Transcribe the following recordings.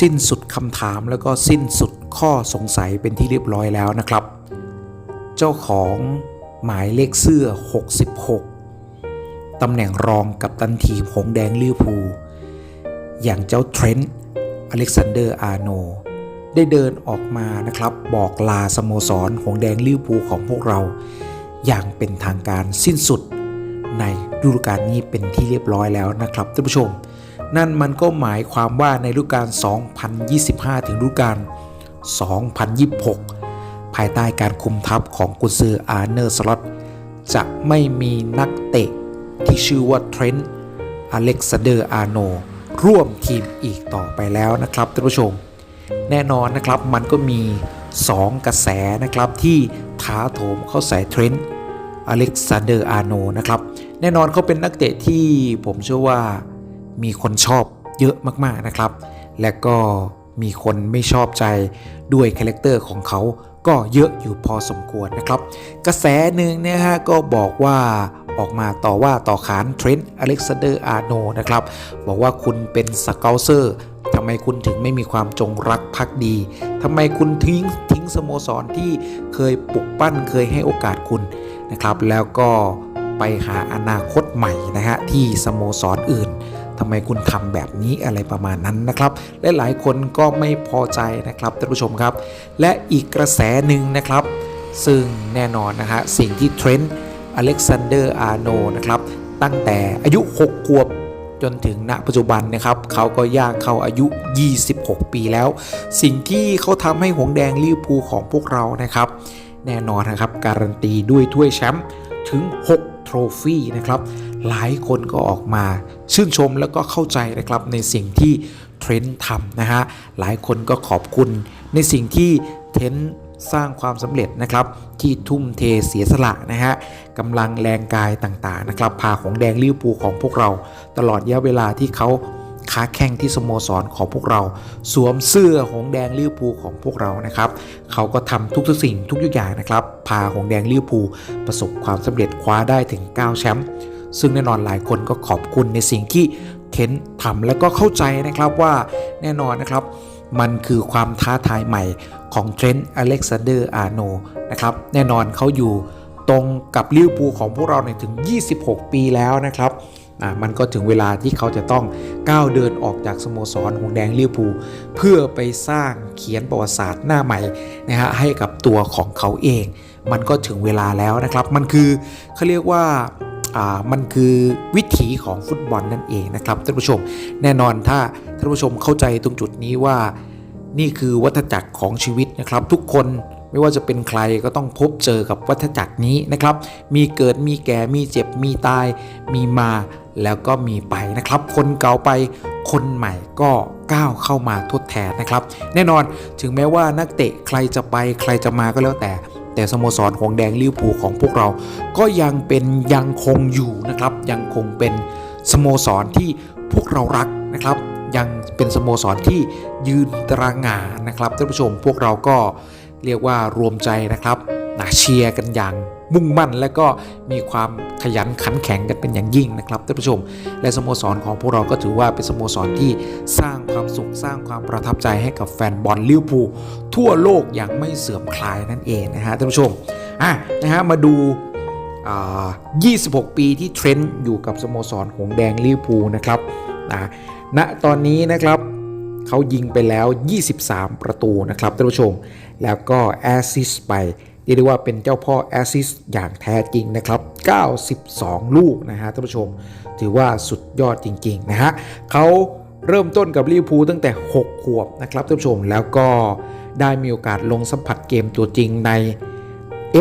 สิ้นสุดคำถามแล้วก็สิ้นสุดข้อสงสัยเป็นที่เรียบร้อยแล้วนะครับ เจ้าของหมายเลขเสื้อ 66 ตำแหน่งรองกับตันทีมหงแดงลิเวอร์พูลอย่างเจ้าเทรนต์อเล็กซานเดอร์อาร์โน ได้เดินออกมานะครับ บอกลาสโมสรหงแดงลิเวอร์พูลของพวกเรา อย่างเป็นทางการสิ้นสุดในฤดูกาลนี้เป็นที่เรียบร้อยแล้วนะครับท่านผู้ชม นั่นมันก็หมายความว่าในฤดูกาล 2025 ถึงฤดูกาล 2026 ภายใต้การคุมทัพของกุนซืออาร์เนอร์สล็อตจะไม่มีนักเตะที่ชื่อว่าเทรนต์อเล็กซานเดอร์อาร์โน ร่วมทีมอีกต่อไปแล้วนะครับท่านผู้ชม แน่นอนนะครับมันก็มี 2 กระแสนะครับที่ท้าโถมเข้าใส่เทรนต์อเล็กซานเดอร์อาร์โนนะครับ แน่นอนเขาเป็นนักเตะที่ผมเชื่อว่า มีคนชอบเยอะมากๆนะครับ และก็มีคนไม่ชอบใจด้วยคาแรคเตอร์ของเขาก็เยอะอยู่พอสมควรนะครับ กระแสหนึ่งเนี่ยฮะก็บอกว่าออกมาต่อว่าต่อขานเทรนต์อเล็กซานเดอร์อาร์โนนะครับ บอกว่าคุณเป็นสเกลเซอร์ทำไมคุณถึงไม่มีความจงรักภักดีทำไมคุณทิ้งทิ้งสโมสรที่เคยปลุกปั้นเคยให้โอกาสคุณนะครับ แล้วก็ไปหาอนาคตใหม่นะฮะที่สโมสรออื่น ทำไมคุณทำแบบนี้อะไรประมาณนั้นนะครับและหลายคนก็ไม่พอใจนะครับท่านผู้ชมครับ และอีกกระแสหนึ่งนะครับ ซึ่งแน่นอนนะฮะสิ่งที่เทรนต์อเล็กซานเดอร์อาร์โนนะครับตั้งแต่อายุ 6 ขวบจนถึงณปัจจุบันนะครับเขาก็ย่างเข้าอายุ 26 ปีแล้ว สิ่งที่เขาทำให้หงแดงลิเวอร์พูลของพวกเรานะครับ แน่นอนนะครับการันตีด้วยถ้วยแชมป์ถึง 6 โทรฟี่นะครับ หลายคนก็ออกมาชื่นชมแล้วก็เข้าใจนะครับในสิ่งที่เทรนต์ทำนะฮะหลายคนก็ขอบคุณในสิ่งที่เทรนต์สร้างความสำเร็จนะครับที่ทุ่มเทเสียสละนะฮะกำลังแรงกายต่างๆนะครับพาของแดงลิเวอร์พูของพวกเรา ตลอดระยะเวลาที่เขาค้าแข่งที่สโมสรของพวกเรา สวมเสื้อหงแดงลิเวพูของพวกเรานะครับเขาก็ทำทุกสิ่งทุกอย่างนะครับ พาหงแดงลิเวพูประสบความสำเร็จคว้าได้ถึง 9 แชมป์ ซึ่งแน่นอนหลายคนก็ขอบคุณในสิ่งที่เทนทำแล้วก็เข้าใจนะครับว่าแน่นอนนะครับ มันคือความท้าทายใหม่ของเทรนต์อเล็กซานเดอร์อาร์โนนะครับแน่นอนเขาอยู่ตรงกับลิวพูของพวกเราในยถึง 26 ปีแล้วนะครับอ่ามันก็ถึงเวลาที่เขาจะต้องก้าวเดินออกจากสโมสรหงแดงลิวพูเพื่อไปสร้างเขียนประวัติศาสตร์หน้าใหม่นะฮะให้กับตัวของเขาเอง มันก็ถึงเวลาแล้วนะครับ มันคือเขาเรียกว่า มันคือวิถีของฟุตบอลนั่นเองนะครับท่านผู้ชม แน่นอนถ้าท่านผู้ชมเข้าใจตรงจุดนี้ว่า นี่คือวัฏจักรของชีวิตนะครับ ทุกคนไม่ว่าจะเป็นใครก็ต้องพบเจอกับวัฏจักรนี้นะครับ มีเกิดมีแก่มีเจ็บมีตาย มีมาแล้วก็มีไปนะครับ คนเก่าไปคนใหม่ก็ก้าวเข้ามาทดแทนนะครับ แน่นอนถึงแม้ว่านักเตะใครจะไปใครจะมาก็แล้วแต่ แต่สโมสรของแดงลิเวอร์พูลของพวกเรา ก็ยังเป็นยังคงอยู่นะครับ ยังคงเป็นสโมสรที่พวกเรารักนะครับ ยังเป็นสโมสรที่ยืนตระหง่านนะครับท่านผู้ชมพวกเราก็เรียกว่ารวมใจนะครับนะเชียร์กันอย่าง มุ่งมั่น และก็มีความขยันขันแข็งกันเป็นอย่างยิ่งนะครับท่านผู้ชม และสโมสรของพวกเราก็ถือว่าเป็นสโมสรที่สร้างความสุขสร้างความประทับใจให้กับแฟนบอลลิเวอร์พูลทั่วโลกอย่างไม่เสื่อมคลายนั่นเองนะฮะท่านผู้ชมอะนะฮะมาดูอ่า26 ปีที่เทรนต์อยู่กับสโมสรหงแดงลิเวอร์พูลนะครับนะณตอนนี้นะครับเขายิงไปแล้ว 23 ประตูนะครับท่านผู้ชม แล้วก็แอสซิสไป เรียกได้ว่าเป็นเจ้าพ่อแอสซิสอย่างแท้จริงนะครับ 92 ลูกนะฮะท่านผู้ชม ถือว่าสุดยอดจริงๆนะฮะเขาเริ่มต้นกับลิเวอร์พูลตั้งแต่ 6 ขวบนะครับท่านผู้ชมแล้วก็ได้มีโอกาสลงสัมผัสเกมตัวจริงใน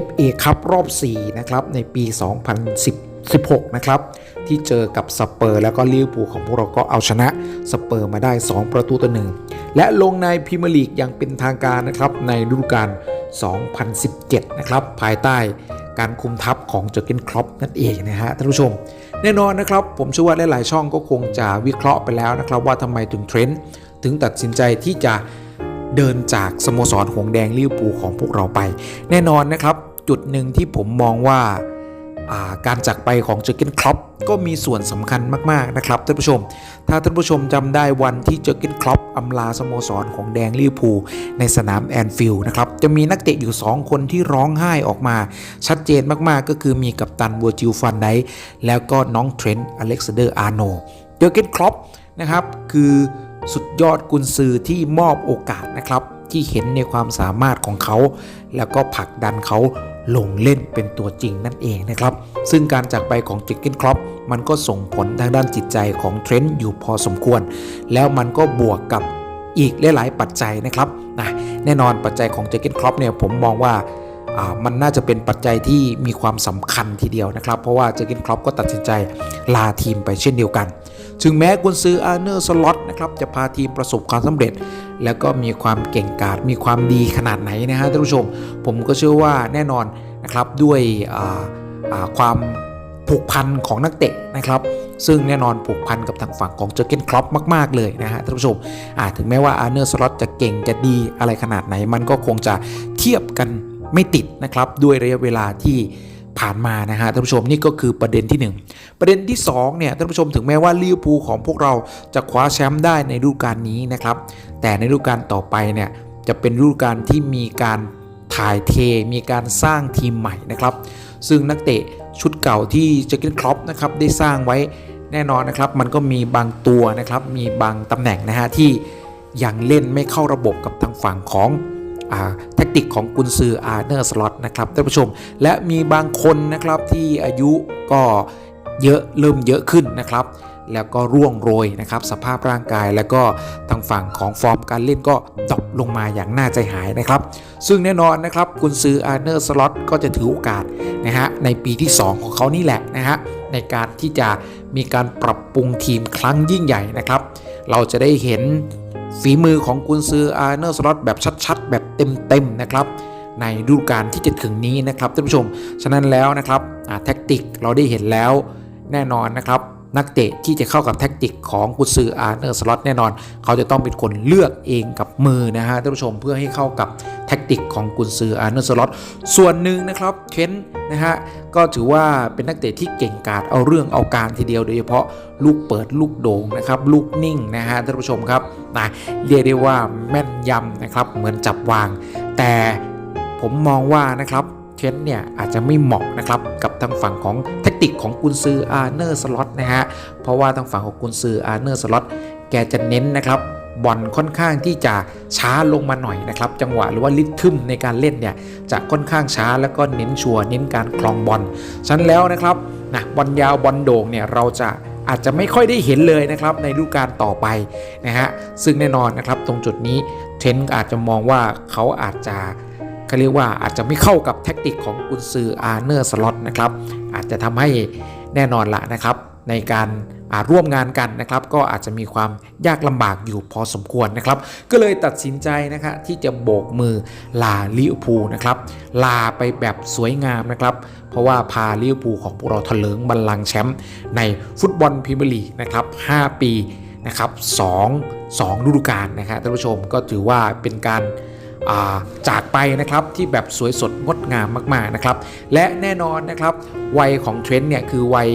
FA ครับรอบ 4 นะครับ ในปี 2016 นะครับ ที่เจอกับสเปอร์ แล้วก็ลิเวอร์พูลของพวกเราก็เอาชนะสเปอร์มาได้ 2 ประตูต่อหนึ่ง และลงในพรีเมียร์ลีกอย่างเป็นทางการนะครับในฤดูกาล 2017 นะครับภายใต้การคุมทัพของเจอร์เกนครอปนั่นเองนะฮะท่านผู้ชม แน่นอนนะครับ ผมเชื่อว่าหลายๆช่องก็คงจะวิเคราะห์ไปแล้วนะครับ ว่าทำไมถึงเทรนด์ถึงตัดสินใจที่จะเดินจากสโมสรหงแดงลิเวอร์พูลของพวกเราไป แน่นอนนะครับ จุดหนึ่งที่ผมมองว่าอ่า การจากไปของเจอร์เกนครอปก็มีส่วนสำคัญมาก ๆ นะครับท่านผู้ชม ถ้าท่านผู้ชมจำได้วันที่เจอร์เกินคล็อปอำลาสโมสรของแดงลิเวอร์พูลในสนามแอนฟิลด์นะครับจะมีนักเตะอยู่ 2 คนที่ร้องไห้ออกมา ชัดเจนมาก ๆ ก็คือมีกัปตันวัวจิลฟันไดแล้วก็น้องเทรนต์อเล็กซานเดอร์อาร์โนเจอร์เกินคล็อปนะครับคือสุดยอดกุนซือที่มอบโอกาสนะครับที่เห็นในความสามารถของเขา แล้วก็ผลักดันเขา ลงเล่นเป็นตัวจริงนั่นเองนะครับ ซึ่งการจากไปของเจคเกนครอปมันก็ส่งผลทางด้านจิตใจของเทรนต์อยู่พอสมควร แล้วมันก็บวกกับอีกหลายๆปัจจัยนะครับนะแน่นอนปัจจัยของเจคเกนครอปเนี่ยผมมองว่าอ่ามันน่าจะเป็นปัจจัยที่มีความสำคัญทีเดียวนะครับ เพราะว่าเจคเกนครอปก็ตัดสินใจลาทีมไปเช่นเดียวกัน ถึงแม้กุนซืออาร์เนอร์สล็อตนะครับจะพาทีมประสบความสำเร็จ แล้วก็มีความเก่งกาจมีความดีขนาดไหนนะฮะท่านผู้ชม ผมก็เชื่อว่าแน่นอนนะครับด้วยความผูกพันของนักเตะนะครับ ซึ่งแน่นอนผูกพันกับทางฝั่งของเจอร์เกนครอปมาก ๆ เลยนะฮะท่านผู้ชมถึงแม้ว่าอาร์เนอร์สล็อตจะเก่งจะดีอะไรขนาดไหน มันก็คงจะเทียบกันไม่ติดนะครับ ด้วยระยะเวลาที่ ผ่านมานะฮะท่านผู้ชมนี่ก็คือประเด็นที่หนึ่งประเด็นที่2เนี่ยท่านผู้ชมถึงแม้ว่าลิเวอร์พูลของพวกเราจะคว้าแชมป์ได้ในฤดูกาลนี้นะครับ แต่ในฤดูกาลต่อไปเนี่ยจะเป็นฤดูกาลที่มีการถ่ายเทมีการสร้างทีมใหม่นะครับ ซึ่งนักเตะชุดเก่าที่เจอร์เกนครอปนะครับได้สร้างไว้แน่นอนนะครับ มันก็มีบางตัวนะครับมีบางตำแหน่งนะฮะที่ยังเล่นไม่เข้าระบบกับทางฝั่งของ แทคติกของกุนซืออาร์เนอร์สล็อตนะครับท่านผู้ชม และมีบางคนนะครับที่อายุก็เยอะเริ่มเยอะขึ้นนะครับ แล้วก็ร่วงโรยนะครับ สภาพร่างกายแล้วก็ทางฝั่งของฟอร์มการเล่นก็ดรอปลงมาอย่างน่าใจหายนะครับ ซึ่งแน่นอนนะครับกุนซืออาร์เนอร์สล็อตก็จะถือโอกาสนะฮะในปีที่ 2 ของเขานี่แหละนะฮะในการที่จะมีการปรับปรุงทีมครั้งยิ่งใหญ่นะครับ เราจะได้เห็นฝีมือของกุนซืออาร์เนอร์สล็อตแบบชัดๆ แบบ เต็มๆนะครับในฤดูกาลที่จะถึงนี้นะครับท่านผู้ชม ฉะนั้นแล้วนะครับอ่าแท็กติกเราได้เห็นแล้วแน่นอนนะครับ นักเตะที่จะเข้ากับแท็กติกของกุนซืออาร์เนอร์สล็อตแน่นอน เขาจะต้องเป็นคนเลือกเองกับมือนะฮะท่านผู้ชมเพื่อให้เข้ากับแท็กติกของกุนซืออาร์เนอร์สล็อตส่วนหนึ่งนะครับเคนนะฮะก็ถือว่าเป็นนักเตะที่เก่งกาจเอาเรื่องเอาการทีเดียวโดยเฉพาะลูกเปิดลูกโด่งนะครับลูกนิ่งนะฮะท่านผู้ชมครับนะเรียกได้ว่าแม่นยำนะครับเหมือนจับวาง แต่ผมมองว่านะครับ เทนเนี่ยอาจจะไม่เหมาะนะครับกับทางฝั่งของแทคติกของกุนซืออาร์เนอร์สล็อตนะฮะเพราะว่าทางฝั่งของกุนซืออาร์เนอร์สล็อตแกจะเน้นนะครับบอลค่อนข้างที่จะช้าลงมาหน่อยนะครับ จังหวะหรือว่าลิทึมในการเล่นเนี่ยจะค่อนข้างช้าแล้วก็เน้นชัวร์เน้นการคลองบอลชั้นแล้วนะครับนะบอลยาวบอลโด่งเนี่ยเราจะอาจจะไม่ค่อยได้เห็นเลยนะครับในฤดูกาลต่อไปนะฮะซึ่งแน่นอนนะครับตรงจุดนี้เทนอาจจะมองว่าเขาอาจจะ เขาเรียกว่าอาจจะไม่เข้ากับแท็กติกของกุนซืออาร์เนอร์สล็อตนะครับอาจจะทำให้แน่นอนละนะครับ ในการาร่วมงานกันนะครับ ก็อาจจะมีความยากลำบากอยู่พอสมควรนะครับ ก็เลยตัดสินใจนะครับที่จะโบกมือลาลิเวอร์พูลนะครับลาไปแบบสวยงามนะครับ เพราะว่าพาลิเวอร์พูลของพวกเราเถลิงบัลลังก์แชมป์ในฟุตบอลพรีเมียร์ลีกนะครับ 5 ปีนะครับ2 2ฤดูกาลนะครับท่านผู้ชมก็ถือว่าเป็นการ จากไปนะครับที่แบบสวยสดงดงามมากๆนะครับและแน่นอนนะครับวัยของเทรนต์เนี่ยคือวัย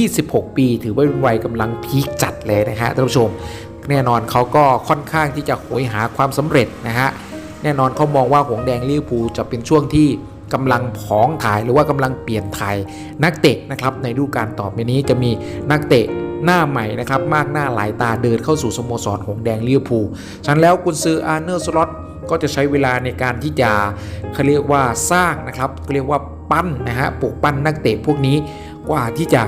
26 ปี ถือว่าเป็นวัยกำลังพีคจัดเลยนะฮะท่านผู้ชม แน่นอนเขาก็ค่อนข้างที่จะโหยหาความสำเร็จนะฮะแน่นอนเขามองว่าหงแดงลิเวอร์พูลจะเป็นช่วงที่กำลังผองถ่ายหรือว่ากำลังเปลี่ยนถ่ายนักเตะนะครับในฤดูกาลต่อไปนี้จะมีนักเตะหน้าใหม่นะครับมากหน้าหลายตาเดินเข้าสู่สโมสรหงแดงลิเวอร์พูลฉันแล้วกุนซืออาร์เนอร์สล็อต ก็จะใช้เวลาในการที่จะเขาเรียกว่าสร้างนะครับเขาเรียกว่าปั้นนะฮะปลูกปั้นนักเตะพวกนี้กว่าที่จะ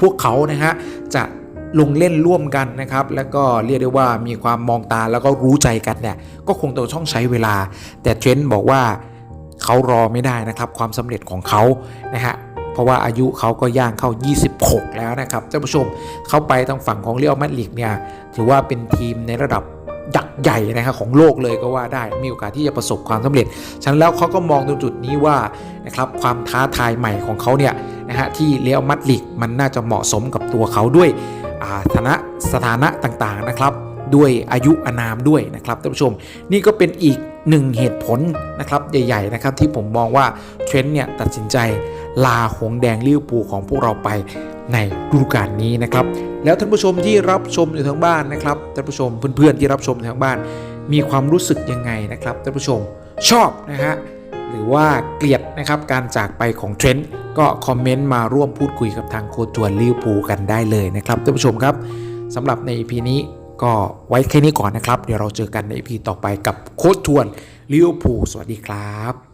พวกเขานะฮะจะลงเล่นร่วมกันนะครับ แล้วก็เรียกได้ว่ามีความมองตาแล้วก็รู้ใจกันเนี่ยก็คงต้องช่องใช้เวลา แต่เทรนต์บอกว่าเขารอไม่ได้นะครับ ความสำเร็จของเขานะฮะเพราะว่าอายุเขาก็ย่างเข้า 26 แล้วนะครับท่านผู้ชมเข้าไปทางฝั่งของเรียลมาดริดเนี่ยถือว่าเป็นทีมในระดับ ยักษ์ใหญ่นะครับของโลกเลยก็ว่าได้มีโอกาสที่จะประสบความสำเร็จ ฉะนั้นแล้วเขาก็มองตรงจุดนี้ว่านะครับความท้าทายใหม่ของเขาเนี่ยนะฮะที่เลี้ยวมัดลิกมันน่าจะเหมาะสมกับตัวเขาด้วยฐานะสถานะต่างๆนะครับ ด้วยอายุอานามด้วยนะครับท่านผู้ชม นี่ก็เป็นอีกหนึ่งเหตุผลนะครับใหญ่ๆนะครับที่ผมมองว่าเทรนต์เนี่ยตัดสินใจลาหงแดงลิเวอร์พูของพวกเราไป ในฤดูกาลนี้นะครับ แล้วท่านผู้ชมที่รับชมอยู่ทางบ้านนะครับท่านผู้ชมเพื่อนๆที่รับชมทางบ้าน มีความรู้สึกยังไงนะครับท่านผู้ชมชอบนะฮะหรือว่าเกลียดนะครับการจากไปของเทรนต์ก็คอมเมนต์มาร่วมพูดคุยกับทางโคจวนลิวพูกันได้เลยนะครับท่านผู้ชมครับสำหรับใน EP นี้ก็ไว้แค่นี้ก่อนนะครับ เดี๋ยวเราเจอกันใน EP ต่อไปกับโค้ชทวนลิวพูสวัสดีครับ